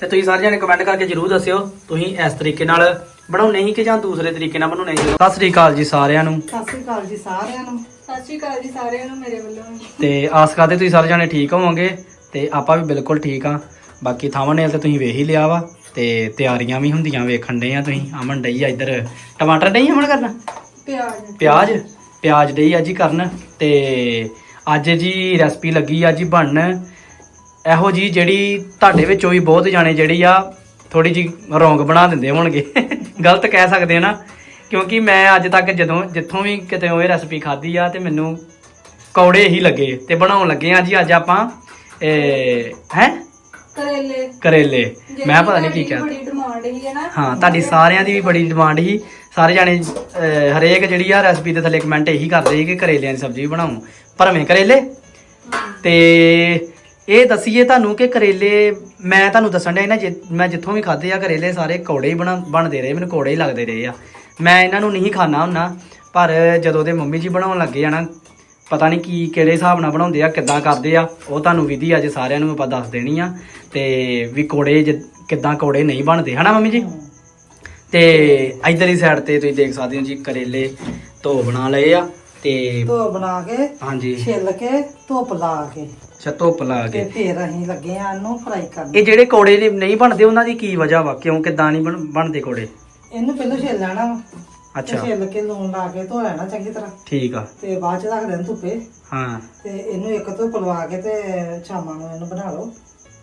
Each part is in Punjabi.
ਤੇ ਤੁਸੀਂ ਸਾਰੇ ਜਣੇ ਕਮੈਂਟ ਕਰਕੇ ਜਰੂਰ ਦੱਸਿਓ ਤੁਸੀਂ ਇਸ ਤਰੀਕੇ ਨਾਲ ਬਣਾਉਣੇ ਹੀ ਕਿ ਜਾਂ ਦੂਸਰੇ ਤਰੀਕੇ ਨਾਲ ਬਣਾਉਣੇ ਸੀ ਸਤਿ ਸ੍ਰੀ ਅਕਾਲ ਜੀ ਸਾਰਿਆਂ ਨੂੰ। ਸਤਿ ਸ੍ਰੀ ਅਕਾਲ ਜੀ ਸਾਰਿਆਂ ਨੂੰ। ਸਤਿ ਸ਼੍ਰੀ ਅਕਾਲ ਜੀ ਸਾਰਿਆਂ ਨੂੰ ਮੇਰੇ ਵੱਲੋਂ। ਤੇ ਆਸ ਕਰਦੇ ਤੁਸੀਂ ਸਾਰੇ ਜਣੇ ਠੀਕ ਹੋਵੋਗੇ ਤੇ ਆਪਾਂ ਵੀ ਬਿਲਕੁਲ ਠੀਕ ਆ ਬਾਕੀ ਥਾਮਨੇਲ ਤੇ ਤੁਸੀਂ ਵੇਖ ਹੀ ਲਿਆ ਵਾ ਤੇ ਤਿਆਰੀਆਂ ਵੀ ਹੁੰਦੀਆਂ ਵੇਖਣ ਦੇ ਆ ਤੁਸੀਂ। ਅਮਨ ਡਈ ਆ ਇੱਧਰ ਟਮਾਟਰ ਡਈ ਅਮਨ ਕਰਨਾ? ਪਿਆਜ਼। ਪਿਆਜ਼? ਪਿਆਜ਼ ਡਈ ਆ ਜੀ ਕਰਨ ਤੇ ਅੱਜ ਜੀ ਰੈਸਪੀ ਲੱਗੀ ਆ ਜੀ ਬਣਨ। ਇਹੋ ਜੀ ਜਿਹੜੀ ਤੁਹਾਡੇ ਵਿੱਚੋਂ ਵੀ ਬਹੁਤ ਜਾਣੇ ਜਿਹੜੀ ਆ ਥੋੜੀ ਜੀ ਰੋਂਗ ਬਣਾ ਦਿੰਦੇ ਹੋਣਗੇ। ਗਲਤ ਕਹਿ ਸਕਦੇ ਆ ਨਾ। ਕਿਉਂਕਿ ਮੈਂ ਅੱਜ ਤੱਕ ਜਦੋਂ ਜਿੱਥੋਂ ਵੀ ਕਿਤੇ ਉਹ ਰੈਸਪੀ ਖਾਧੀ ਆ ਤੇ ਮੈਨੂੰ ਕੌੜੇ ਹੀ ਲੱਗੇ ਤੇ ਬਣਾਉਣ ਲੱਗੇ ਆ ਜੀ ਅੱਜ ਆਪਾਂ ਹੈ? ਕਰੇਲੇ। ਕਰੇਲੇ। ਮੈਂ ਪਤਾ ਨਹੀਂ ਕੀ ਤੁਹਾਡੀ ਕਿਹਾ ਬੜੀ ਡਿਮਾਂਡ ਹੀ ਹੈ ਨਾ। ਹਾਂ ਤੁਹਾਡੀ ਸਾਰਿਆਂ ਦੀ ਵੀ ਬੜੀ ਡਿਮਾਂਡ ਸੀ। ਸਾਰੇ ਜਾਣੇ ਹਰੇਕ ਜਿਹੜੀ ਆ ਰੈਸਪੀ ਦੇ ਥੱਲੇ ਕਮੈਂਟ ਇਹੀ ਕਰਦੇ ਸੀ ਕਿ ਕਰੇਲਿਆਂ ਦੀ ਸਬਜ਼ੀ ਬਣਾਉ। ਭਰਵੇਂ ਕਰੇਲੇ ਤੇ ਇਹ ਦਸੀਏ ਤੁਹਾਨੂੰ ਕਿ ਕਰੇਲੇ ਮੈਂ ਤੁਹਾਨੂੰ ਦੱਸਣ ਡਿਆ ਨਾ ਜਿ- ਮੈਂ ਜਿੱਥੋਂ ਵੀ ਖਾਦੇ ਆ ਕਰੇਲੇ ਸਾਰੇ ਕੌੜੇ ਹੀ ਬਣਾ ਬਣਦੇ ਰਹੇ ਮੈਨੂੰ ਕੌੜੇ ਹੀ ਲੱਗਦੇ ਰਹੇ ਆ। ਮੈਂ ਇਹਨਾਂ ਨੂੰ ਨਹੀਂ ਖਾਣਾ ਹੁੰਨਾ ਪਰ ਜਦੋਂ ਦੇ ਮੰਮੀ ਜੀ ਬਣਾਉਣ ਲੱਗੇ ਆ ਨਾ ਪਤਾ ਨਹੀਂ ਕੀ ਕਿਹੜੇ ਹਿਸਾਬ ਨਾਲ ਬਣਾਉਂਦੇ ਆ ਕਿੱਦਾਂ ਕਰਦੇ ਆ ਉਹ ਤੁਹਾਨੂੰ ਵਿਧੀ ਅੱਜ ਸਾਰਿਆਂ ਨੂੰ ਆਪਾਂ ਦੱਸ ਦੇਣੀ ਆ ਤੇ ਵੀ ਕੋੜੇ ਜਿ- ਕਿੱਦਾਂ ਕੋੜੇ ਨਹੀਂ ਬਣਦੇ ਹਨਾ ਮੰਮੀ ਜੀ? ਤੇ ਇਧਰਲੀ ਸਾਈਡ ਤੇ ਤੁਸੀਂ ਦੇਖ ਸਕਦੇ ਹੋ ਜੀ ਕਰੇਲੇ ਧੋ ਬਣਾ ਲਏ ਆ ਤੇ ਧੋ ਬਣਾ ਕੇ ਹਾਂਜੀ। ਛਿੱਲ ਕੇ ਧੁੱਪ ਲਾ ਕੇ। ਅੱਛਾ ਧੁੱਪ ਲਾ ਤੇ ਕੇ ਫੇਰ ਅਸੀਂ ਲੱਗੇ ਆ ਇਹਨੂੰ ਫਰਾਈ ਕਰਨ। ਇਹ ਜਿਹੜੇ ਕੋੜੇ ਨੇ- ਨਹੀਂ ਬਣਦੇ ਉਹਨਾਂ ਦੀ ਕੀ ਵਜ੍ਹਾ ਵਾ? ਕਿਉਂ ਕਿੱਦਾਂ ਨਹੀਂ ਬਣ- ਬਣਦੇ ਕੋੜੇ? ਇਹਨੂੰ ਪਹਿਲਾਂ ਛਿੱਲ ਲੈਣਾ ਵਾ। ਤੇ ਅੱਛਾ ਛਿੱਲ ਕੇ ਲੂਣ ਲਾ ਕੇ ਧੋ ਲੈਣਾ ਚੰਗੀ ਤਰ੍ਹਾਂ। ਠੀਕ ਆ। ਤੇ ਬਾਅਦ ਚ ਰੱਖ ਦੇਣ ਧੁੱਪੇ। ਹਾਂ। ਤੇ ਇਹਨੂੰ ਇੱਕ ਧੁੱਪ ਲਵਾ ਕੇ ਤੇ ਸ਼ਾਮਾਂ ਨੂੰ ਇਹਨੂੰ ਬਣਾ ਲਓ।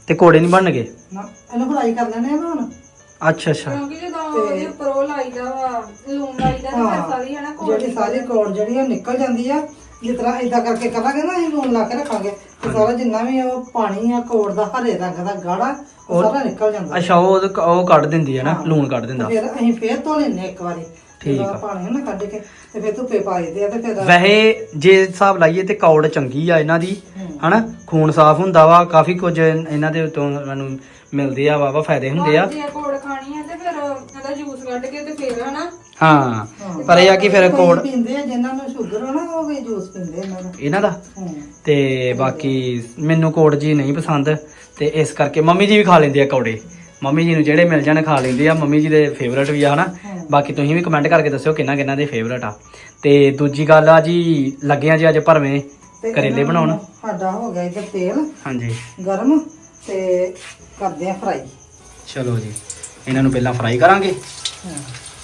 ਤੇ ਕੋੜੇ ਨਹੀਂ ਬਣਨਗੇ? ਨਾ ਇਹਨੂੰ ਫਰਾਈ ਕਰ ਲੈਣੇ ਆ ਨਾ ਹੁਣ। ਅੱਛਾ ਅੱਛਾ। ਕਿਉਂਕਿ ਜਦੋਂ ਉਹਦੇ ਉੱਪਰ ਉਹ ਲਾਈਦਾ ਵਾ ਲੂਣ ਲਾਈਦਾ ਤੇ ਫਿਰ ਸਾਰੀ ਹੈ ਨਾ ਕੋਲ ਜਿਹੜੀ ਸਾਰੀ ਕੋੜ ਜਿਹੜੀ ਉਹ ਨਿਕਲ ਜਾਂਦੀ ਆ। ਜਿਸ ਤਰ੍ਹਾਂ ਇਦਾਂ ਕਰਕੇ ਕਰਾਂਗੇ ਨਾ ਲੂਣ ਲਾ ਕੇ ਰੱਖਾਂਗੇ ਤੇ ਸਾਰਾ ਜਿੰਨਾ ਵੀ ਉਹ ਪਾਣੀ ਆ ਕੋੜ ਦਾ ਹਰੇ ਰੰਗ ਦਾ ਗਾੜਾ ਉਹ ਸਾਰਾ ਨਿਕਲ ਜਾਂਦਾ। ਅੱਛਾ ਉਹ ਉਹਦੇ- ਉਹ ਕੱਢ ਦਿੰਦੀ ਹੈ ਨਾ ਲੂਣ ਕੱਢ ਦਿੰਦਾ। ਫਿਰ ਅਸੀਂ ਫੇਰ ਧੋ ਲੈਨੇ ਇੱਕ ਵਾਰੀ ਠੀਕ ਜਦੋਂ ਆ। ਪਾਣੀ ਨਾ ਕੱਢ ਕੇ ਤੇ ਫਿਰ ਧੁੱਪੇ ਪਾ ਦਿੰਦੇ ਆ ਤੇ ਫਿਰ ਵੈਸੇ ਜੇ ਹਿਸਾਬ ਲਾਈਏ ਤੇ ਕੌੜ ਚੰਗੀ ਆ ਇਹਨਾਂ ਦੀ ਹੂੰ। ਹਨਾ? ਖੂਨ ਸਾਫ਼ ਹੁੰਦਾ ਵਾ ਕਾਫੀ ਕੁਝ ਇਹਨਾਂ ਦੇ ਉਤੋਂ ਮੈਨੂੰ ਮਿਲਦੇ ਆ ਵਾਵਾ ਫਾਇਦੇ ਹੁੰਦੇ ਆ। ਜੇ ਕੋੜ ਖਾਣੀ ਹੈ ਤੇ ਫਿਰ ਇਹਦਾ ਜੂਸ ਕੱਢ ਕੇ ਤੇ ਫਿਰ ਹਨਾ? ਹਾਂ। ਪਰ ਇਹ ਆ ਕਿ ਫਿਰ ਕੋੜ ਪੀਂਦੇ ਆ ਜਿਨ੍ਹਾਂ ਨੂੰ ਸ਼ੂਗਰ ਹੋ ਨਾ ਉਹ ਵੀ ਜੂਸ ਪੀਂਦੇ ਇਹਨਾਂ ਦਾ। ਇਹਨਾਂ ਦਾ? ਹੂੰ। ਤੇ ਬਾਕੀ ਮੈਨੂੰ ਕੋੜ ਜੀ ਨਹੀਂ ਪਸੰਦ ਤੇ ਇਸ ਕਰਕੇ ਮੰਮੀ ਜੀ ਵੀ ਖਾ ਲੈਂਦੇ ਆ ਕੌੜੇ। ਮੰਮੀ ਜੀ ਨੂੰ ਜਿਹੜੇ ਮਿਲ ਜਾਣ ਖਾ ਲੈਂਦੇ ਆ ਮੰਮੀ ਜੀ ਦੇ ਫੇਵਰਟ ਵੀ ਆ ਹਨਾ। ਬਾਕੀ ਤੁਸੀਂ ਵੀ ਕਮੈਂਟ ਕਰਕੇ ਦੱਸਿਓ ਕਿੰਨਾ ਕਿੰਨਾ ਦੇ ਫੇਵਰਟ ਆ। ਤੇ ਦੂਜੀ ਗੱਲ ਆ ਜੀ ਲੱਗਿਆ ਜੀ ਅੱਜ ਭਰਵੇਂ ਤੇ ਕਰੇਲੇ ਬਣਾਉਣ। ਸਾਡਾ ਹੋ ਗਿਆ ਇੱਧਰ ਤੇਲ ਹਾਂਜੀ। ਗਰਮ ਤੇ ਕਰਦੇ ਆ ਫਰਾਈ ਚਲੋ ਜੀ ਇਹਨਾਂ ਨੂੰ ਪਹਿਲਾਂ ਫਰਾਈ ਕਰਾਂਗੇ। ਹਾਂ।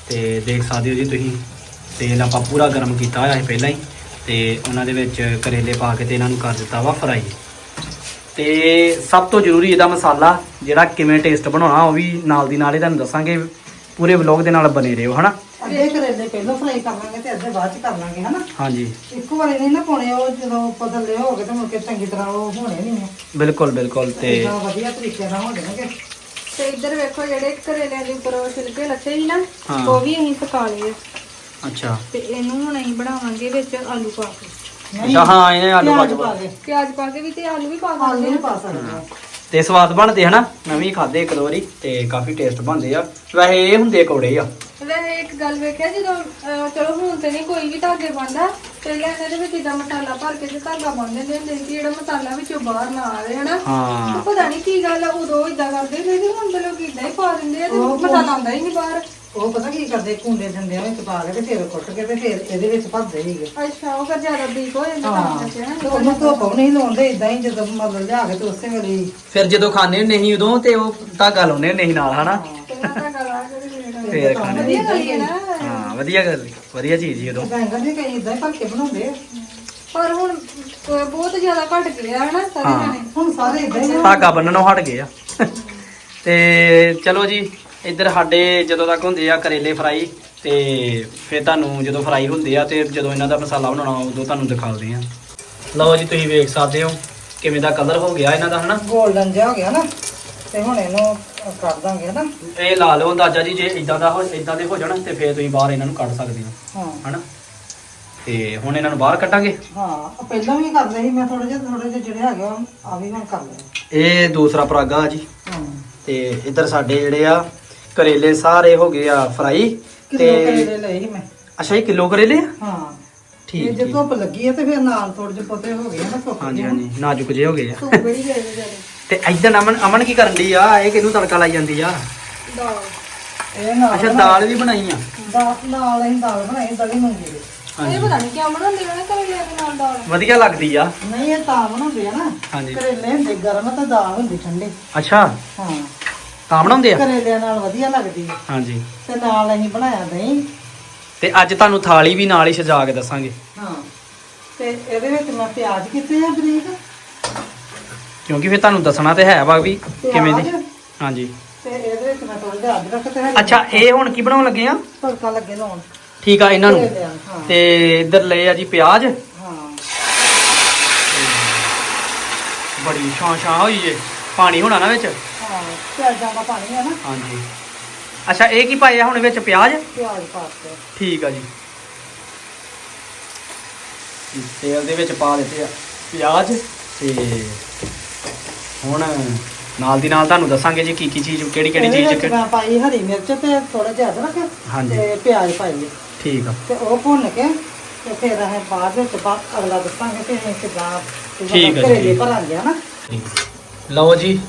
ਤੇ ਦੇਖ ਸਕਦੇ ਹੋ ਜੀ ਤੁਸੀਂ। ਤੇਲ ਆਪਾਂ ਪੂਰਾ ਗਰਮ ਕੀਤਾ ਹੋਇਆ ਹੈ ਪਹਿਲਾਂ ਹੀ। ਤੇ ਉਹਨਾਂ ਦੇ ਵਿੱਚ ਕਰੇਲੇ ਪਾ ਕੇ ਤੇ ਇਹਨਾਂ ਨੂੰ ਕਰ ਦਿੱਤਾ ਵਾ ਫਰਾਈ ਤੇ ਸਭ ਤੋਂ ਜ਼ਰੂਰੀ ਇਹਦਾ ਮਸਾਲਾ ਜਿਹੜਾ ਕਿਵੇਂ ਟੇਸਟ ਬਣਾਉਣਾ ਉਹ ਵੀ ਨਾਲ ਦੀ ਨਾਲ ਹੀ ਤੁਹਾਨੂੰ ਦੱਸਾਂਗੇ। ਪੂਰੇ ਵਲੌਗ ਦੇ ਨਾਲ ਬਨੇ ਰਹੋ ਹਨਾ? ਅੱਧੇ ਕਰੇਲੇ ਪਹਿਲਾਂ ਫਰਾਈ ਕਰ ਲਾਂਗੇ ਤੇ ਅੱਧੇ ਬਾਅਦ ਚ ਕਰ ਲਾਂਗੇ ਹਨਾ? ਹਾਂਜੀ। ਇੱਕੋ ਵਾਰੀ ਨਹੀਂ ਨਾ ਪਾਉਣੇ ਉਹ ਜਦੋਂ ਪਤਲੇ ਹੋ ਗਏ ਤੇ ਮੁੜ ਕੇ ਚੰਗੀ ਤਰ੍ਹਾਂ ਉਹ ਹੋਣੇ ਨਹੀਂ ਬਿਲਕੁਲ ਬਿਲਕੁਲ ਤੇ ਵਧੀਆ ਤਰੀਕੇ ਨਾਲ ਹੋ ਜਾਣਗੇ। ਤੇ ਇੱਧਰ ਵੇਖੋ ਜਿਹੜੇ ਕਰੇਲਿਆਂ ਦੇ ਉੱਪਰ ਉਹ ਛਿਲਕੇ ਲੱਥੇ ਸੀ ਨਾ ਹਾਂ। ਉਹ ਵੀ ਅਸੀਂ ਸੁਕਾ ਲਏ ਆ। ਅੱਛਾ। ਤੇ ਇਹਨੂੰ ਹੁਣ ਅਸੀਂ ਬਣਾਵਾਂਗੇ ਵਿੱਚ ਆਲੂ ਪਾ ਕੇ। ਅੱਛਾ ਹਾਂ ਇਹਨੇ ਆਲੂ ਪਿਆਜ਼ ਪਾ ਪਾ ਕੇ। ਕੇ ਪਿਆਜ਼ ਪਾ ਕੇ ਵੀ ਤੇ ਆਲੂ ਵੀ ਪਾ ਆਲੂ ਸਕਦੇ ਵੀ ਆ। ਪਾ ਸਕਦੇ ਆ। ਤੇ ਸਵਾਦ ਬਣਦੇ ਹਨਾ ਮੈਂ ਵੀ ਖਾਦੇ ਇੱਕ ਦੋ ਵਾਰੀ ਤੇ ਕਾਫੀ ਟੇਸਟ ਬਣਦੇ ਆ। ਵੈਸੇ ਇਹ ਹੁੰਦੇ ਕੋੜੇ ਆ। ਵੈਸੇ ਇੱਕ ਗੱਲ ਵੇਖਿਆ ਜਦੋਂ ਅਹ, ਚਲੋ ਹੁਣ ਤੇ ਨਹੀਂ ਕੋਈ ਵੀ ਧਾਗੇ ਪਾਉਂਦਾ ਪਹਿਲਾਂ ਇਹਨਾਂ ਦੇ ਵਿੱਚ ਇਦਾਂ ਮਸਾਲਾ ਭਰ ਕੇ ਤੇ ਧਾਗਾ ਪਾਉਂਦੇ ਹੁੰਦੇ ਹੁੰਦੇ ਸੀ ਕਿ ਜਿਹੜਾ ਮਸਾਲਾ ਵਿੱਚੋਂ ਬਾਹਰ ਨਾ ਆਵੇ ਹਨਾ? ਹਾਂ। ਉਹ ਪਤਾ ਨਹੀਂ ਕੀ ਗੱਲ ਆ, ਉਦੋਂ ਇਦਾਂ ਕਰਦੇ ਸੀ ਤੇ ਹੁਣ ਤੇ ਲੋਕ ਇਦਾਂ ਹੀ ਪਾ ਦਿੰਦੇ ਆ ਤੇ ਮਸਾਲਾ ਆਉਂਦਾ ਹੀ ਨਹੀਂ ਬਾਹਰ। ਉਹ ਪਤਾ ਕੀ ਕਰਦੇ ਕੁੰਡੇ ਦਿੰਦੇ ਆ ਵਿੱਚ ਪਾ ਕੇ ਤੇ ਫਿਰ ਕੁੱਟ ਕੇ ਤੇ ਫਿਰ ਇਹਦੇ ਵਿੱਚ ਭਰਦੇ ਹੀਗੇ ਅੱਛਾ ਉਹ ਫਿਰ ਜ਼ਿਆਦਾ ਬਰੀਕ ਹੋ ਜਾਂਦਾ ਹਾਂ। ਤਾਂ ਉਹਨੂੰ ਧੁੱਪ ਵੀ ਨਹੀਂ ਲਾਉਂਦੇ ਇਦਾਂ ਹੀ ਜਦੋਂ ਮਤਲਬ ਲਿਆ ਕੇ ਤੇ ਉਸੇ ਵੇਲੇ ਹੀ। ਫਿਰ ਜਦੋਂ ਖਾਣੇ ਨਹੀਂ ਉਦੋਂ ਤੇ ਉਹ ਧਾਗਾ ਲਾਉਂਦੇ ਨਹੀਂ ਨਾਲ ਹਨਾ? ਪਹਿਲਾਂ ਤੇ ਫਿਰ ਫੇਰ ਖਾਣੇ। ਵਧੀਆ ਗੱਲ ਹੈ ਨਾ। ਹਾਂ ਵਧੀਆ ਗੱਲ ਵਧੀਆ ਚੀਜ਼ ਹੀ ਉਦੋਂ। ਬੈਂਗਣ ਵੀ ਕਈ ਇਦਾਂ ਹੀ ਭਰ ਕੇ ਬਣਾਉਂਦੇ ਆ। ਪਰ ਹੁਣ ਅਹ, ਬਹੁਤ ਜ਼ਿਆਦਾ ਘਟ ਗਿਆ ਸਾਰੇ ਹਾਂ। ਜਾਣੇ। ਹੁਣ ਸਾਰੇ ਇਦਾਂ ਹੀ ਆ। ਧਾਗਾ ਬੰਨਣੋਂ ਹਟ ਗਏ ਆ। ਤੇ ਚਲੋ ਜੀ ਇੱਧਰ ਸਾਡੇ ਜਦੋਂ ਤੱਕ ਹੁੰਦੇ ਆ ਕਰੇਲੇ ਫਰਾਈ ਤੇ ਫਿਰ ਤੁਹਾਨੂੰ ਜਦੋਂ ਫਰਾਈ ਹੁੰਦੇ ਆ ਤੇ ਜਦੋਂ ਇਹਨਾਂ ਦਾ ਮਸਾਲਾ ਬਣਾਉਣਾ ਉਦੋਂ ਤੁਹਾਨੂੰ ਦਿਖਾਉਂਦੇ ਆ। ਲਓ ਜੀ ਤੁਸੀਂ ਵੇਖ ਸਕਦੇ ਹੋ ਕਿਵੇਂ ਦਾ ਕਲਰ ਹੋ ਗਿਆ ਇਹਨਾਂ ਦਾ ਹਨਾ? ਗੋਲਡਨ ਜਿਹਾ ਹੋ ਗਿਆ ਨਾ। ਤੇ ਹੁਣ ਇਹਨੂੰ ਕਰ ਦਾਂਗੇ ਨਾ ਇਹ ਲਾ ਲਓ ਅੰਦਾਜ਼ਾ ਜੀ ਜੇ ਇਦਾਂ ਦਾ ਹੋ ਇਦਾਂ ਦੇ ਹੋ ਜਾਣ ਤੇ ਫਿਰ ਤੁਸੀਂ ਬਾਹਰ ਇਹਨਾਂ ਨੂੰ ਕੱਢ ਸਕਦੇ ਹੋ। ਹਾਂ। ਹਨਾ? ਤੇ ਹੁਣ ਇਹਨਾਂ ਨੂੰ ਬਾਹਰ ਕੱਢਾਂਗੇ। ਹਾਂ ਉਹ ਪਹਿਲਾਂ ਵੀ ਕਰਦੇ ਸੀ ਮੈਂ ਥੋੜੇ ਜਿਹਾ ਥੋੜੇ ਜਿਹਾ ਜਿਹੜੇ ਹੈਗੇ ਆ ਆ ਵੀ ਹੁਣ ਕਰ ਲਏ। ਇਹ ਦੂਸਰਾ ਪਰਾਗਾ ਜੀ। ਹਾਂ। ਤੇ ਇੱਧਰ ਸਾਡੇ ਜਿਹੜੇ ਆ ਕਰੇਲੇ ਸਾਰੇ ਹੋ ਗਏ ਆ ਫਰਾਈ। ਕਿਲੋ ਤੇ ਕਰੇਲੇ ਲਏ ਸੀ ਮੈਂ। ਅੱਛਾ ਇਹ ਕਿਲੋ ਕਰੇਲੇ ਆ? ਹਾਂ। ਠੀਕ ਜੇ ਧੁੱਪ ਲੱਗੀ ਹੈ ਤੇ ਫਿਰ ਨਾਲ ਥੋੜੇ ਜਿਹੇ ਪੋਤੇ ਹੋ ਗਏ ਆ ਨਾ ਹਾਂਜੀ ਹਾਂਜੀ। ਨਾਜ਼ੁਕ ਜਿਹੇ ਹੋ ਗਏ ਆ। ਧੁੱਪ ਬੜੀ ਗਈ ਜ਼ਿਆਦਾ। ਤੇ ਇਦਾਂ ਅਮਨ ਅਮਨ ਕੀ ਕਰਨ ਦੀ ਆ? ਇਹ ਕਿਹਨੂੰ ਤੜਕਾ ਲਾਈ ਜਾਂਦੀ ਆ? ਦਾਲ। ਇਹ ਨਾਲ ਅੱਛਾ ਦਾਲ ਵੀ ਬਣਾਈ ਆ? ਦਾਲ ਨਾਲ ਅਸੀਂ ਦਾਲ ਬਣਾਈ ਦਲੀ ਮੂੰਗੀ ਦੀ ਇਹ ਪਤਾ ਨਹੀਂ ਕਿਉਂ ਬਣਾਉਂਦੇ ਨੇ ਕਰੇਲੇ ਦੇ ਨਾਲ ਦਾਲ। ਵਧੀਆ ਲੱਗਦੀ ਆ। ਨਹੀਂ ਇਹ ਤਾਂ ਬਣਾਉਂਦੇ ਆ ਨਾ। ਹਾਂਜੀ। ਕਰੇਲੇ ਹੁੰਦੇ ਗਰਮ ਤੇ ਦਾਲ ਹੁੰਦੀ ਠੰਡੀ। ਅੱਛਾ। ਹਾਂ। ਤਾਂ ਬਣਾਉਂਦੇ ਆ? ਕਰੇਲਿਆਂ ਨਾਲ ਵਧੀਆ ਲੱਗਦੀ ਹੈ ਹਾਂਜੀ। ਤੇ ਨਾਲ ਅਸੀਂ ਬਣਾਇਆ ਦਹੀਂ। ਤੇ ਅੱਜ ਤੁਹਾਨੂੰ ਥਾਲੀ ਵੀ ਨਾਲ ਹੀ ਸਜਾ ਕੇ ਦੱਸਾਂਗੇ। ਹਾਂ। ਤੇ ਇਹਦੇ ਵਿੱਚ ਮੈਂ ਪਿਆਜ਼ ਕੀਤੇ ਆ ਬਰੀਕ? ਕਿਉਂਕਿ ਫਿਰ ਤੁਹਾਨੂੰ ਦੱਸਣਾ ਤੇ ਹੈ ਵਾ ਵੀ ਕਿਵੇਂ ਦੀ। ਹਾਂਜੀ। ਤੇ ਇਹਦੇ ਵਿੱਚ ਮੈਂ ਥੋੜਾ ਜਿਹਾ ਅਦਰਕ ਤੇ ਹਰੀ ਅੱਛਾ ਇਹ ਹੁਣ ਕੀ ਬਣਾਉਣ ਲੱਗੇ ਆ? ਤੜਕਾ ਲੱਗੇ ਲਾਉਣ। ਠੀਕ ਆ ਇਹਨਾਂ ਨੂੰ। ਤੇ ਇੱਧਰ ਲਏ ਆ ਜੀ ਪਿਆਜ਼। ਹਾਂ। ਬੜੀ ਛਾਂ ਛਾਂ ਹੋਈ ਜੇ ਪਾਣੀ ਹੋਣਾ ਨਾ ਵਿੱਚ। ਹਾਂ ਪਿਆਜ਼ਾਂ ਦਾ ਪਾਣੀ ਹੈ ਨਾ। ਹਾਂਜੀ। ਅੱਛਾ ਇਹ ਕੀ ਪਾਇਆ ਹੁਣ ਵਿੱਚ? ਪਿਆਜ਼? ਪਿਆਜ਼ ਪਾਤੇ ਠੀਕ ਆ ਜੀ ਤੇਲ ਦੇ ਵਿੱਚ ਪਾ ਦਿੱਤੇ ਆ। ਪਿਆਜ਼ ਤੇ ਹੁਣ ਨਾਲ ਦੀ ਨਾਲ ਤੁਹਾਨੂੰ ਦੱਸਾਂਗੇ ਜੀ ਕੀ ਕੀ ਚੀਜ਼ ਕਿਹੜੀ ਕਿਹੜੀ ਇਹਦੇ ਚੀਜ਼ ਵਿੱਚ ਮੈਂ ਪਾਈ ਹਰੀ ਮਿਰਚ ਤੇ ਥੋੜਾ ਜਿਹਾ ਅਦਰਕ ਹਾਂਜੀ। ਤੇ ਪਿਆਜ਼ ਪਾਈਏ ਠੀਕ ਆ। ਤੇ ਉਹ ਭੁੰਨ ਕੇ ਤੇ ਫਿਰ ਅਸੀਂ ਬਾਅਦ ਵਿੱਚ ਪਾ ਅਗਲਾ ਦੱਸਾਂਗੇ ਕਿ ਅਸੀਂ ਕਿੱਦਾਂ ਠੀਕ ਹੈ ਜੀ, ਕਰੇਲੇ। ਭਰਾਂਗੇ ਹਨਾ ਲਓ ਜੀ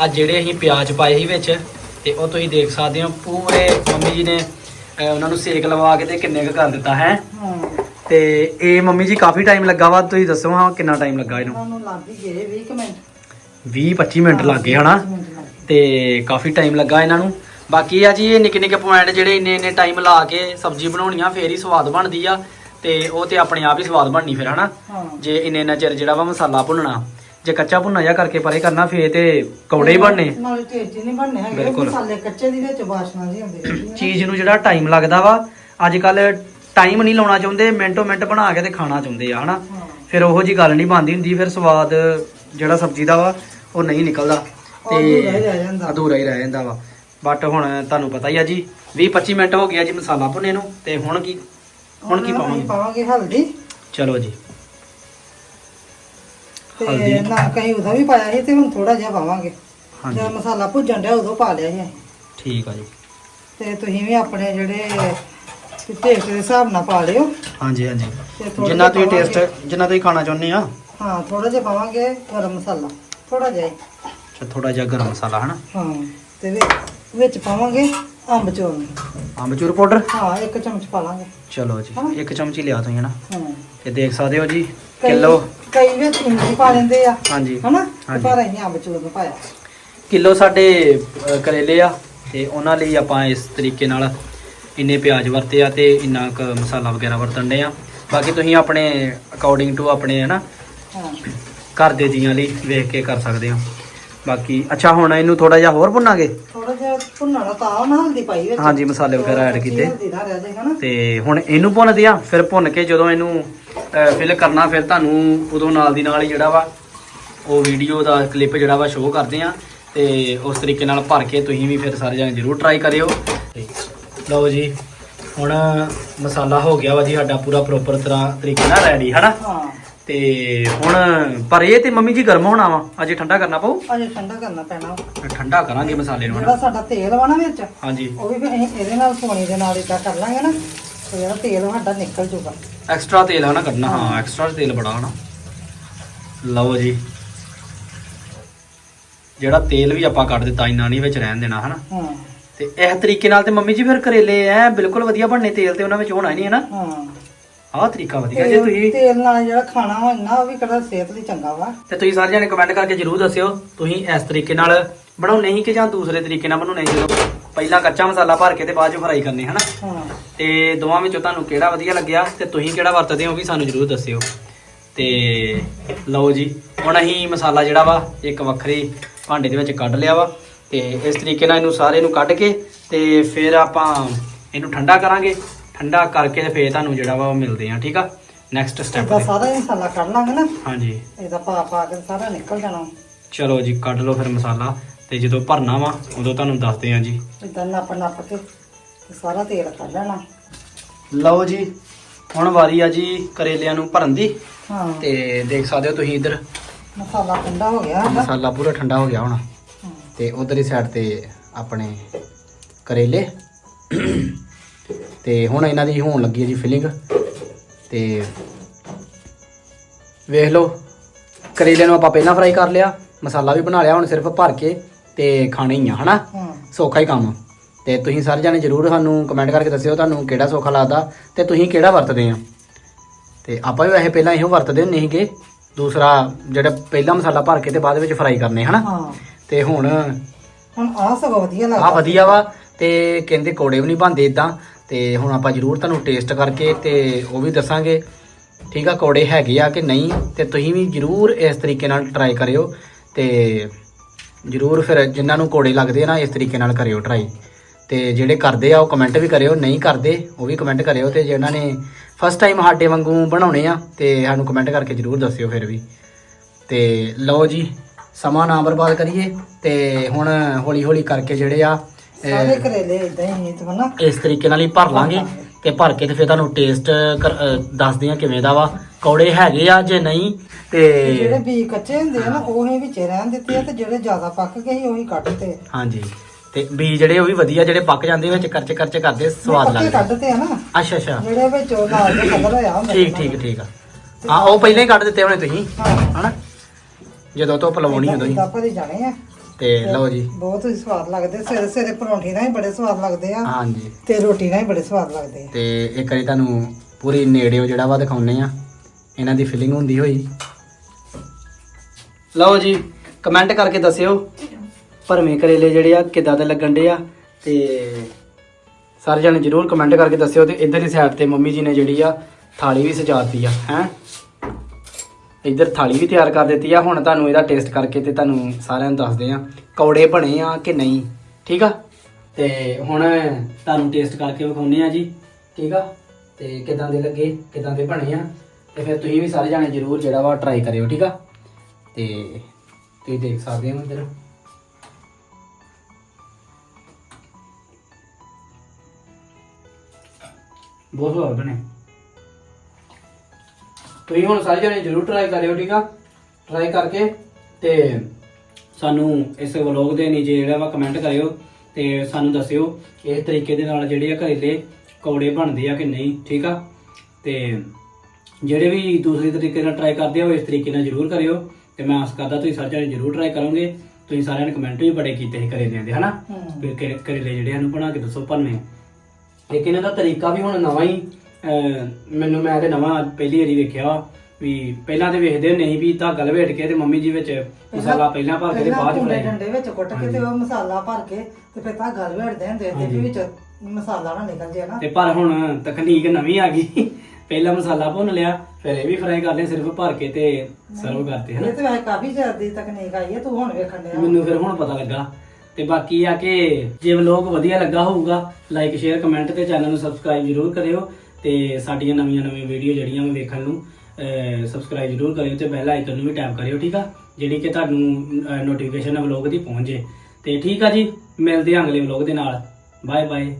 ਆ ਜਿਹੜੇ ਅਸੀਂ ਪਿਆਜ਼ ਪਾਏ ਸੀ ਵਿੱਚ ਤੇ ਉਹ ਤੁਸੀਂ ਦੇਖ ਸਕਦੇ ਹੋ ਪੂਰੇ ਮੰਮੀ ਜੀ ਨੇ ਅਹ, ਉਹਨਾਂ ਨੂੰ ਸੇਕ ਲਵਾ ਕੇ ਤੇ ਕਿੰਨੇ ਕੁ ਕਰ ਦਿੱਤਾ ਹੈ। ਹਾਂ। ਤੇ ਇਹ ਮੰਮੀ ਜੀ ਕਾਫੀ ਟਾਈਮ ਲੱਗਾ ਵਾ ਤੁਸੀਂ ਦੱਸੋ ਹਾਂ ਕਿੰਨਾ ਟਾਈਮ ਲੱਗਾ ਇਹਨੂੰ? ਉਹਨਾਂ ਨੂੰ ਗਏ 20 ਕੁ ਮਿੰਟ। 20 25 ਮਿੰਟ ਲੱਗ ਗਏ ਹਨਾ? 20 ਮਿੰਟ ਲੱਗ ਗਏ। ਤੇ ਕਾਫੀ ਟਾਈਮ ਲੱਗਾ ਇਹਨਾਂ ਨੂੰ। ਬਾਕੀ ਆ ਜੀ ਇਹ ਨਿੱਕੇ ਨਿੱਕੇ ਪੁਆਇੰਟ ਜਿਹੜੇ ਇੰਨੇ ਇੰਨੇ ਟਾਈਮ ਲਾ ਕੇ ਸਬਜ਼ੀ ਬਣਾਉਣੀਆਂ ਫੇਰ ਹੀ ਸਵਾਦ ਬਣਦੀ ਆ। ਤੇ ਉਹ ਤੇ ਆਪਣੇ ਆਪ ਹੀ ਸਵਾਦ ਬਣਨੀ ਫਿਰ ਹਨਾ? ਜੇ ਇੰਨੇ ਇੰਨਾ ਚਿਰ ਜਿਹੜਾ ਵਾ ਮਸਾਲਾ ਭੁੰਨਣਾ ਜੇ ਕੱਚਾ ਭੁੰਨਾ ਜਾ ਕਰਕੇ ਪਰੇ ਕਰਨਾ ਫੇਰ ਤੇ ਕੌੜੇ ਹੀ ਬਣਨੇ। ਨਾਲੇ ਟੇਸਟੀ ਨਹੀਂ ਬਣਨੇ ਹੈਗੇ। ਬਿਲਕੁਲ। ਮਸਾਲੇ ਕੱਚੇ ਦੀ ਵਿੱਚ ਵਾਸ਼ਨਾ ਜੀ ਹੁੰਦੀ ਰਹਿੰਦੀ ਹੈ ਚੀਜ਼ ਨੂੰ ਜਿਹੜਾ ਟਾਈਮ ਲੱਗਦਾ ਵਾ ਅੱਜ ਕੱਲ ਟਾਈਮ ਨਹੀਂ ਲਾਉਣਾ ਚਾਹੁੰਦੇ ਮਿੰਟੋ ਮਿੰਟ ਬਣਾ ਕੇ ਤੇ ਖਾਣਾ ਚਾਹੁੰਦੇ ਆ ਹਨਾ? ਫਿਰ ਉਹੋ ਜੀ ਗੱਲ ਨਹੀਂ ਬਣਦੀ ਹੁੰਦੀ ਫਿਰ ਸਵਾਦ ਜਿਹੜਾ ਸਬਜ਼ੀ ਦਾ ਵਾ ਉਹ ਨਹੀਂ ਨਿਕਲਦਾ ਜਾਂਦਾ। ਅਧੂਰਾ ਹੀ ਰਹਿ ਜਾਂਦਾ ਵਾ। ਬਟ ਹੁਣ ਤੁਹਾਨੂੰ ਪਤਾ ਹੀ ਆ ਜੀ 20 25 ਮਿੰਟ ਹੋ ਗਿਆ ਜੀ ਮਸਾਲਾ ਭੁੰਨੇ ਨੂੰ ਤੇ ਹੁਣ ਕੀ ਹੁਣ ਕੀ ਪਾਵਾਂਗੇ? ਪਾਵਾਂਗੇ ਹਲਦੀ। ਚਲੋ ਜੀ। ਤੇ। ਨਾ ਕਹੀਂ ਉਹਦਾ ਵੀ ਪਾਇਆ ਸੀ ਤੇ ਹੁਣ ਥੋੜਾ ਜਿਹਾ ਪਾਵਾਂਗੇ। ਜਦ ਮਸਾਲਾ ਭੁੱਜਣ ਡਿਆ ਉਦੋਂ ਪਾ ਲਿਆ ਸੀ। ਠੀਕ ਆ ਜੀ। ਤੇ ਤੁਸੀਂ ਵੀ ਆਪਣੇ ਜਿਹੜੇ ਟੇਸਟ ਦੇ ਹਿਸਾਬ ਨਾਲ ਪਾ ਲਿਓ। ਹਾਂਜੀ ਹਾਂਜੀ। ਤੇ ਜਿੰਨਾ ਤੁਸੀਂ ਟੇਸਟ ਜਿੰਨਾ ਤੁਸੀਂ ਖਾਣਾ ਚਾਹੁੰਦੇ ਆ ਹਾਂ ਥੋੜਾ ਜਿਹਾ ਪਾਵਾਂਗੇ ਗਰਮ ਮਸਾਲਾ ਥੋੜਾ ਜਿਹਾ ਹੀ। ਅੱਛਾ ਥੋੜਾ ਜਿਹਾ ਗਰਮ ਮਸਾਲਾ ਹਨਾ? ਹਾਂ ਤੇ ਵਿੱਚ- ਵਿੱਚ ਪਾਵਾਂਗੇ ਅੰਬ ਚੂਰਨ ਅੰਬਚੂਰ ਪਾਊਡਰ? ਹਾਂ ਇੱਕ ਚਮਚ ਪਾ ਲਾਂਗੇ। ਚਲੋ ਜੀ ਹਾਂ। ਇੱਕ ਚਮਚੀ ਲਿਆ ਤੁਸੀਂ ਹਨਾ? ਹਾਂ। ਤੇ ਦੇਖ ਸਕਦੇ ਹੋ ਜੀ ਕਈ- ਕਿਲੋ? ਕਈ ਵਿੱਚ ਇਮਲੀ ਪਾ ਲੈਂਦੇ ਆ ਹਾਂਜੀ। ਹਨਾ? ਤੇ ਹਾਂਜੀ। ਪਰ ਅਸੀਂ ਅੰਬ ਚੂਰਨ ਪਾਇਆ। ਕਿਲੋ ਸਾਡੇ ਅ, ਕਰੇਲੇ ਆ ਤੇ ਉਹਨਾਂ ਲਈ ਆਪਾਂ ਇਸ ਤਰੀਕੇ ਨਾਲ ਇੰਨੇ ਪਿਆਜ਼ ਵਰਤੇ ਆ ਤੇ ਇੰਨਾ ਕੁ ਮਸਾਲਾ ਵਗੈਰਾ ਵਰਤਣ ਦੇ ਆ। ਬਾਕੀ ਤੁਸੀਂ ਆਪਣੇ ਅਕੋਰਡਿੰਗ ਟੂ ਆਪਣੇ ਹਨਾ ਘਰ ਦੇ ਜੀਆਂ ਲਈ ਵੇਖ ਕੇ ਕਰ ਸਕਦੇ ਹੋ। ਬਾਕੀ ਅੱਛਾ ਹੁਣ ਇਹਨੂੰ ਥੋੜਾ ਜਿਹਾ ਹੋਰ ਭੁੰਨਾਂਗੇ? ਥੋੜਾ ਜਿਹਾ ਭੁੰਨਣਾ ਤਾਂ ਉਹਨਾਂ ਹਲਦੀ ਪਾਈ ਵਿੱਚ। ਹਾਂਜੀ, ਮਸਾਲੇ ਵਗੈਰਾ add ਕੀਤੇ। ਹਲਦੀ ਨਾ ਰਹਿ ਜਾਏਗਾ ਨਾ। ਤੇ ਹੁਣ ਇਹਨੂੰ ਭੁੰਨਦੇ ਆ ਫਿਰ ਭੁੰਨ ਕੇ ਜਦੋਂ ਇਹਨੂੰ ਫਿਲ ਕਰਨਾ ਫਿਰ ਤੁਹਾਨੂੰ ਉਦੋਂ ਨਾਲ ਦੀ ਨਾਲ ਹੀ ਜਿਹੜਾ ਵਾ ਉਹ ਵੀਡੀਓ ਦਾ ਕਲਿੱਪ ਜਿਹੜਾ ਵਾ ਸ਼ੋਅ ਕਰਦੇ ਆ ਤੇ ਉਸ ਤਰੀਕੇ ਨਾਲ ਭਰ ਕੇ ਤੁਸੀਂ ਵੀ ਫਿਰ ਸਾਰੇ ਜਣੇ ਜ਼ਰੂਰ ਟਰਾਈ ਕਰਿਓ। ਤੇ ਲਓ ਜੀ ਹੁਣ ਮਸਾਲਾ ਹੋ ਗਿਆ ਵਾ ਜੀ ਸਾਡਾ ਪੂਰਾ ਪ੍ਰੋਪਰ ਤਰ੍ਹਾਂ ਤਰੀਕੇ ਨਾਲ ਰੈਡੀ ਹਨਾ? ਹਾਂ। ਤੇ ਹੁਣ ਪਰ ਇਹ ਤੇ ਮੰਮੀ ਜੀ ਗਰਮ ਹੋਣਾ ਵਾ ਅਜੇ ਠੰਡਾ ਕਰਨਾ ਪਊ? ਅਜੇ ਠੰਡਾ ਕਰਨਾ ਪੈਣਾ। ਠੰਡਾ ਕਰਾਂਗੇ ਮਸਾਲੇ ਨੂੰ ਜਿਹੜਾ ਹਨਾ। ਸਾਡਾ ਤੇਲ ਵਾ ਨਾ ਵਿੱਚ ਹਾਂਜੀ। ਉਹ ਵੀ ਫਿਰ ਅਸੀਂ ਇਹਦੇ ਨਾਲ ਸੋਣੀ ਦੇ ਨਾਲ ਇਦਾਂ ਕਰ ਲਾਂਗੇ ਨਾ ਤੇ ਜਿਹੜਾ ਤੇਲ ਸਾਡਾ ਨਿਕਲ ਜੂਗਾ। ਐਕਸਟਰਾ ਤੇਲ ਹੈ ਨਾ ਕੱਢਣਾ ਹਾਂ ਐਕਸਟਰਾ ਤੇਲ ਬੜਾ ਹਨਾ। ਲਓ ਜੀ। ਜਿਹੜਾ ਤੇਲ ਵੀ ਆਪਾਂ ਕੱਢ ਦਿੱਤਾ ਇੰਨਾ ਨਹੀਂ ਵਿੱਚ ਰਹਿਣ ਦੇਣਾ ਹਨਾ। ਹਾਂ। ਤੇ ਇਸ ਤਰੀਕੇ ਨਾਲ ਤੇ ਮੰਮੀ ਜੀ ਫਿਰ ਕਰੇਲੇ ਐ ਬਿਲਕੁਲ ਵਧੀਆ ਬਣਨੇ ਤੇਲ ਤੇ ਉਹਨਾਂ ਵਿੱਚ ਹੋਣਾ ਹੀ ਨਹੀਂ ਹਨਾ ਹਾਂ। ਆਹ ਤਰੀਕਾ ਵਧੀਆ ਜੇ ਤੁਸੀਂ। ਤੇਲ ਨਾਲ ਜਿਹੜਾ ਖਾਣਾ ਵਾ ਇੰਨਾ ਉਹ ਵੀ ਕਿਹੜਾ ਸਿਹਤ ਲਈ ਚੰਗਾ ਵਾ। ਤੇ ਤੁਸੀਂ ਸਾਰੇ ਜਣੇ ਕਮੈਂਟ ਕਰਕੇ ਜਰੂਰ ਦੱਸਿਓ ਤੁਸੀਂ ਇਸ ਤਰੀਕੇ ਨਾਲ ਬਣਾਉਣੇ ਹੀ ਕਿ ਜਾਂ ਦੂਸਰੇ ਤਰੀਕੇ ਨਾਲ ਬਣਾਉਣੇ ਜਦੋਂ ਪਹਿਲਾਂ ਕੱਚਾ ਮਸਾਲਾ ਭਰ ਕੇ ਤੇ ਬਾਅਦ ਚ ਫਰਾਈ ਕਰਨੇ ਹਨਾ? ਹਾਂ। ਤੇ ਦੋਵਾਂ ਵਿੱਚੋਂ ਤੁਹਾਨੂੰ ਕਿਹੜਾ ਵਧੀਆ ਲੱਗਿਆ ਤੇ ਤੁਸੀਂ ਕਿਹੜਾ ਵਰਤਦੇ ਹੋ ਉਹ ਵੀ ਸਾਨੂੰ ਜਰੂਰ ਦੱਸਿਓ। ਤੇ ਲਓ ਜੀ ਹੁਣ ਅਸੀਂ ਮਸਾਲਾ ਜਿਹੜਾ ਵਾ ਇੱਕ ਵੱਖਰੇ ਭਾਂਡੇ ਦੇ ਵਿੱਚ ਕੱਢ ਲਿਆ ਵਾ। ਤੇ ਇਸ ਤਰੀਕੇ ਨਾਲ ਇਹਨੂੰ ਸਾਰੇ ਨੂੰ ਕੱਢ ਕੇ ਤੇ ਫਿਰ ਆਪਾਂ ਇਹਨੂੰ ਠੰਡਾ ਕਰਾਂਗੇ। ਠੰਡਾ ਕਰਕੇ ਤੇ ਫਿਰ ਤੁਹਾਨੂੰ ਜਿਹੜਾ ਵਾ ਉਹ ਮਿਲਦੇ ਆ ਠੀਕ ਆ? ਨੈਕਸਟ ਸਟੈਪ ਇਹਦਾ ਸਾਰਾ ਹੀ ਮਸਾਲਾ ਕੱਢ ਲਾਂਗੇ ਨਾ। ਹਾਂਜੀ। ਇਹਦਾ ਪਾ ਪਾ ਕੇ ਸਾਰਾ ਨਿਕਲ ਜਾਣਾ। ਚਲੋ ਜੀ ਕੱਢ ਲਓ ਫਿਰ ਮਸਾਲਾ ਤੇ ਜਦੋਂ ਭਰਨਾ ਵਾ ਉਦੋਂ ਤੁਹਾਨੂੰ ਦੱਸਦੇ ਆ ਜੀ। ਇਦਾਂ ਨੱਪ ਨੱਪ ਕੇ ਤੇ ਸਾਰਾ ਤੇਲ ਕੱਢ ਲੈਣਾ। ਲਓ ਜੀ ਹੁਣ ਵਾਰੀ ਆ ਜੀ ਕਰੇਲਿਆਂ ਨੂੰ ਭਰਨ ਦੀ। ਹਾਂ। ਤੇ ਦੇਖ ਸਕਦੇ ਹੋ ਤੁਸੀਂ ਇੱਧਰ। ਮਸਾਲਾ ਠੰਡਾ ਹੋ ਗਿਆ ਸਾਡਾ ਮਸਾਲਾ ਪੂਰਾ ਠੰਡਾ ਹੋ ਗਿਆ ਹੁਣ। ਹਾਂ। ਤੇ ਉਧਰ ਹੀ ਸਾਈਡ ਤੇ ਆਪਣੇ ਕਰੇਲੇ। ਤੇ ਹੁਣ ਇਹਨਾਂ ਦੀ ਹੋਣ ਲੱਗੀ ਹੈ ਜੀ ਫਿਲਿੰਗ ਤੇ ਵੇਖ ਲਓ ਕਰੇਲੇ ਨੂੰ ਆਪਾਂ ਪਹਿਲਾਂ ਫਰਾਈ ਕਰ ਲਿਆ ਮਸਾਲਾ ਵੀ ਬਣਾ ਲਿਆ ਹੁਣ ਸਿਰਫ ਭਰ ਕੇ ਤੇ ਖਾਣੇ ਹੀ ਆ ਹਨਾ? ਸੌਖਾ ਹੀ ਕੰਮ। ਤੇ ਤੁਸੀਂ ਸਾਰੇ ਜਾਣੇ ਜਰੂਰ ਸਾਨੂੰ ਕਮੈਂਟ ਕਰਕੇ ਦੱਸਿਓ ਤੁਹਾਨੂੰ ਕਿਹੜਾ ਸੌਖਾ ਲੱਗਦਾ ਤੇ ਤੁਸੀਂ ਕਿਹੜਾ ਵਰਤਦੇ ਆ। ਤੇ ਆਪਾਂ ਵੀ ਵੈਸੇ ਪਹਿਲਾਂ ਇਹੋ ਵਰਤਦੇ ਹੁੰਦੇ ਸੀਗੇ ਦੂਸਰਾ ਜਿਹੜਾ ਪਹਿਲਾ ਮਸਾਲਾ ਭਰ ਕੇ ਤੇ ਬਾਅਦ ਵਿੱਚ ਫਰਾਈ ਕਰਨੇ ਹਨਾ? ਤੇ ਹੁਣ ਹੁਣ ਆਹ ਸਗੋਂ ਵਧੀਆ ਲੱਗਦਾ। ਆ ਵਧੀਆ ਵਾ ਤੇ ਕਹਿੰਦੇ ਕੋੜੇ ਵੀ ਨਹੀਂ ਬਣਦੇ ਇਦਾਂ ਤੇ ਹੁਣ ਆਪਾਂ ਜਰੂਰ ਤੁਹਾਨੂੰ ਟੇਸਟ ਕਰਕੇ ਤੇ ਉਹ ਵੀ ਦੱਸਾਂਗੇ, ਠੀਕ ਆ, ਕੋੜੇ ਹੈਗੇ ਆ ਕਿ ਨਹੀਂ, ਤੇ ਤੁਸੀਂ ਵੀ ਜਰੂਰ ਇਸ ਤਰੀਕੇ ਨਾਲ ਟਰਾਈ ਕਰਿਓ ਤੇ ਜਰੂਰ ਫਿਰ ਜਿਨ੍ਹਾਂ ਨੂੰ ਕੋੜੇ ਲੱਗਦੇ ਆ ਨਾ, ਇਸ ਤਰੀਕੇ ਨਾਲ ਕਰਿਓ ਟਰਾਈ ਤੇ ਜਿਹੜੇ ਕਰਦੇ ਆ, ਉਹ ਕਮੈਂਟ ਵੀ ਕਰਿਓ, ਨਹੀਂ ਕਰਦੇ, ਉਹ ਵੀ ਕਮੈਂਟ ਕਰਿਓ ਤੇ ਜਿਹਨਾਂ ਨੇ ਫਸਟ ਟਾਈਮ ਸਾਡੇ ਵਾਂਗੂ ਬਣਾਉਣੇ ਆ, ਤੇ ਸਾਨੂੰ ਕਮੈਂਟ ਕਰਕੇ ਜਰੂਰ ਦੱਸਿਓ ਫਿਰ ਵੀ। ਤੇ ਲਓ ਜੀ, ਸਮਾਂ ਨਾ ਬਰਬਾਦ ਕਰੀਏ ਤੇ ਹੁਣ ਹੌਲੀ ਹੌਲੀ ਕਰਕੇ ਜਿਹੜੇ ਆ ਸਾਰੇ ਕਰੇਲੇ ਇਦਾਂ ਹੀ ਤੇ ਨਾ। ਇਸ ਤਰੀਕੇ ਨਾਲ ਹੀ ਭਰ ਲਾਂਗੇ ਤੇ ਭਰ ਕੇ ਤੇ ਫਿਰ ਤੁਹਾਨੂੰ ਟੇਸਟ ਦੱਸਦੇ ਆ ਕਿਵੇਂ ਦਾ ਵਾ। ਕੌੜੇ ਹੈਗੇ ਆ ਜੇ ਨਹੀਂ ਤੇ ਜਿਹੜੇ ਬੀ ਕੱਚੇ ਹੁੰਦੇ ਆ ਨਾ ਉਹ ਹੀ ਵਿੱਚੇ ਰਹਿਣ ਦਿੱਤੇ ਆ ਤੇ ਜਿਹੜੇ ਜ਼ਿਆਦਾ ਪੱਕ ਗਏ ਸੀ ਉਹੀ ਕੱਢਤੇ ਹਾਂਜੀ। ਤੇ ਬੀ ਜਿਹੜੇ ਉਹ ਵੀ ਵਧੀਆ ਜਿਹੜੇ ਪੱਕ ਜਾਂਦੇ ਵਿੱਚ ਕਰਚ ਕਰਚ ਕਰਦੇ ਸਵਾਦ ਪੱਕੇ ਲੱਗਦੇ ਕੱਢਤੇ ਆ ਨਾ। ਅੱਛਾ ਅੱਛਾ। ਜਿਹੜੇ ਵਿੱਚ ਉਹ ਲਾਲ ਦੇ ਕਲਰ ਹੋਇਆ ਹੁੰਦਾ ਠੀਕ ਠੀਕ ਠੀਕ ਆ। ਹਾਂ ਉਹ ਪਹਿਲਾਂ ਹੀ ਕੱਢ ਦਿੱਤੇ ਹੋਣੇ ਤੁਸੀਂ ਹਾਂ। ਹਨਾ? ਜਦੋਂ ਤੋਂ ਪਲਵਾਉਣੀ ਉਦੋਂ ਹੀ। ਤਾਂ ਭਰੀ ਜਾਣੇ ਆ। ਤੇ ਲਓ ਜੀ। ਬਹੁਤ ਹੀ ਸਵਾਦ ਲੱਗਦੇ। ਸਵੇਰੇ ਸਵੇਰੇ ਪਰੌਂਠੀ ਨਾਲ ਹੀ ਬੜੇ ਸਵਾਦ ਲੱਗਦੇ ਆ। ਹਾਂਜੀ। ਤੇ ਰੋਟੀ ਨਾਲ ਹੀ ਬੜੇ ਸਵਾਦ ਲੱਗਦੇ ਆ। ਤੇ ਇੱਕ ਵਾਰੀ ਤੁਹਾਨੂੰ ਪੂਰੀ ਨੇੜਿਓ ਜਿਹੜਾ ਵਾ ਦਿਖਾਉਨੇ ਆ। ਇਹਨਾਂ ਦੀ ਫੀਲਿੰਗ ਹੁੰਦੀ ਹੋਈ। ਲਓ ਜੀ ਕਮੈਂਟ ਕਰਕੇ ਦੱਸਿਓ ਭਰਵੇਂ ਕਰੇਲੇ ਜਿਹੜੇ ਆ ਕਿੱਦਾਂ ਦੇ ਲੱਗਣ ਡੇ ਆ। ਤੇ ਸਾਰੇ ਜਣੇ ਜਰੂਰ ਕਮੈਂਟ ਕਰਕੇ ਦੱਸਿਓ ਤੇ ਇਧਰਲੀ ਸਾਈਡ ਤੇ ਮੰਮੀ ਜੀ ਨੇ ਜਿਹੜੀ ਆ ਥਾਲੀ ਵੀ ਸਜਾਤੀ ਆ ਹੈ। ਇੱਧਰ ਥਾਲੀ ਵੀ ਤਿਆਰ ਕਰ ਦਿੱਤੀ ਆ, ਹੁਣ ਤੁਹਾਨੂੰ ਇਹਦਾ ਟੇਸਟ ਕਰਕੇ ਤੇ ਤੁਹਾਨੂੰ ਸਾਰਿਆਂ ਨੂੰ ਦੱਸਦੇ ਆ ਕੌੜੇ ਬਣੇ ਆ ਕਿ ਨਹੀਂ, ਠੀਕ ਆ? ਤੇ ਹੁਣ ਤੁਹਾਨੂੰ ਟੇਸਟ ਕਰਕੇ ਵਿਖਾਉਨੇ ਆ ਜੀ, ਠੀਕ ਆ? ਤੇ ਕਿਦਾਂ ਦੇ ਲੱਗੇ, ਕਿਦਾਂ ਦੇ ਬਣੇ ਆ, ਤੇ ਫਿਰ ਤੁਸੀਂ ਵੀ ਸਾਰੇ ਜਾਣੇ ਜਰੂਰ ਜਿਹੜਾ ਵਾ ਟਰਾਈ ਕਰਿਓ, ਠੀਕ ਆ? ਤੇ ਤੁਸੀਂ ਦੇਖ ਸਕਦੇ ਹੋ ਇੱਧਰ। ਬਹੁਤ ਸਵਾਦ ਬਣੇ। ਤੁਸੀਂ ਹੁਣ ਸਾਰੇ ਜਣੇ ਜਰੂਰ ਟਰਾਈ ਕਰਿਓ ਠੀਕ ਆ? ਟਰਾਈ ਕਰਕੇ ਤੇ ਸਾਨੂੰ ਇਸ ਵਲੌਗ ਦੇ ਨੀਚੇ ਜਿਹੜਾ ਵਾ ਕਮੈਂਟ ਕਰਿਓ ਤੇ ਸਾਨੂੰ ਦੱਸਿਓ ਇਸ ਤਰੀਕੇ ਦੇ ਨਾਲ ਜਿਹੜੇ ਆ ਕਰੇਲੇ ਕੌੜੇ ਬਣਦੇ ਆ ਕਿ ਨਹੀਂ ਠੀਕ ਆ? ਤੇ ਜਿਹੜੇ ਵੀ ਦੂਸਰੇ ਤਰੀਕੇ ਨਾਲ ਟਰਾਈ ਕਰਦੇ ਆ ਉਹ ਇਸ ਤਰੀਕੇ ਨਾਲ ਜਰੂਰ ਕਰਿਓ ਤੇ ਮੈਂ ਆਸ ਕਰਦਾ ਤੁਸੀਂ ਸਾਰੇ ਜਣੇ ਜਰੂਰ ਟਰਾਈ ਕਰੋਗੇ। ਤੁਸੀਂ ਸਾਰਿਆਂ ਨੇ ਕਮੈਂਟ ਵੀ ਬੜੇ ਕੀਤੇ ਸੀ ਕਰੇਲਿਆਂ ਦੇ ਹਨਾ? ਹੂੰ। ਵੀ ਕਰੇ- ਕਰੇਲੇ ਜਿਹੜੇ ਸਾਨੂੰ ਬਣਾ ਕੇ ਦੱਸੋ ਭੰਨੇ ਲੇਕਿਨ ਇਹਦਾ ਤਰੀਕਾ ਵੀ ਹੁਣ ਨਵਾਂ ਹੀ ਅਹ, ਮੈਨੂੰ ਮੈਂ ਤੇ ਨਵਾਂ ਪਹਿਲੀ ਵਾਰੀ ਵੇਖਿਆ ਵਾ ਵੀ ਪਹਿਲਾਂ ਤੇ ਵੇਖਦੇ ਹੁੰਦੇ ਸੀ ਵੀ ਧਾਗਾ ਲਵੇਟ ਕੇ ਤੇ ਮੰਮੀ ਜੀ ਵਿੱਚ ਮਸਾਲਾ ਪਹਿਲਾਂ ਭਰ ਕੇ ਤੇ ਪਹਿਲਾਂ ਬਾਅਦ ਚ ਫਰਾਈ ਡੰਡੇ ਵਿੱਚ ਕੁੱਟ ਕੇ ਤੇ ਉਹ ਮਸਾਲਾ ਭਰ ਕੇ ਤੇ ਫਿਰ ਤਾਂ ਗਲ ਵੇੜਦੇ ਹੁੰਦੇ ਤੇ ਵੀ ਵਿੱਚ ਮਸਾਲਾ ਨਾ ਨਿਕਲ ਜੇ ਨਾ। ਤੇ ਪਰ ਹੁਣ ਤਕਨੀਕ ਨਵੀਂ ਆ ਗਈ। ਪਹਿਲਾਂ ਮਸਾਲਾ ਭੁੰਨ ਲਿਆ ਫਿਰ ਇਹ ਵੀ ਫਰਾਈ ਕਰ ਲਿਆ ਸਿਰਫ ਭਰ ਕੇ ਤੇ ਸਰਵ ਕਰਤੇ ਹਨਾ? ਇਹ ਤੇ ਵੈਸੇ ਕਾਫੀ ਜ਼ਿਆਦਾ ਦੀ ਤਕਨੀਕ ਆਈ ਹੈ ਤੂੰ ਹੁਣ ਵੇਖਣ ਡਿਆ। ਮੈਨੂੰ ਫਿਰ ਹੁਣ ਪਤਾ ਲੱਗਾ। ਤੇ ਬਾਕੀ ਆ ਕਿ ਜੇ ਵਲੋਗ ਵਧੀਆ ਲੱਗਾ ਹੋਊਗਾ ਲਾਈਕ ਸ਼ੇਅਰ ਕਮੈਂਟ ਤੇ ਚੈਨਲ ਨੂੰ ਸਬਸਕ੍ਰਾਈਬ ਜਰੂਰ ਕਰਿਓ। ਤੇ ਸਾਡੀਆਂ ਨਵੀਆਂ ਨਵੀਆਂ ਵੀਡੀਓ ਜਿਹੜੀਆਂ ਵੀ ਵੇਖਣ ਨੂੰ ਸਬਸਕ੍ਰਾਈਬ ਜਰੂਰ ਕਰਿਓ ਤੇ ਬੈਲ ਆਈਕਨ ਨੂੰ ਵੀ ਟੈਪ ਕਰਿਓ, ਠੀਕ ਆ? ਜਿਹੜੀ ਕਿ ਤੁਹਾਨੂੰ ਨੋਟੀਫਿਕੇਸ਼ਨ ਵਲੋਗ ਦੀ ਪਹੁੰਚ ਜੇ। ਤੇ ਠੀਕ ਆ ਜੀ, ਮਿਲਦੇ ਹਾਂ ਅਗਲੇ ਵਲੋਗ ਦੇ ਨਾਲ। Bye bye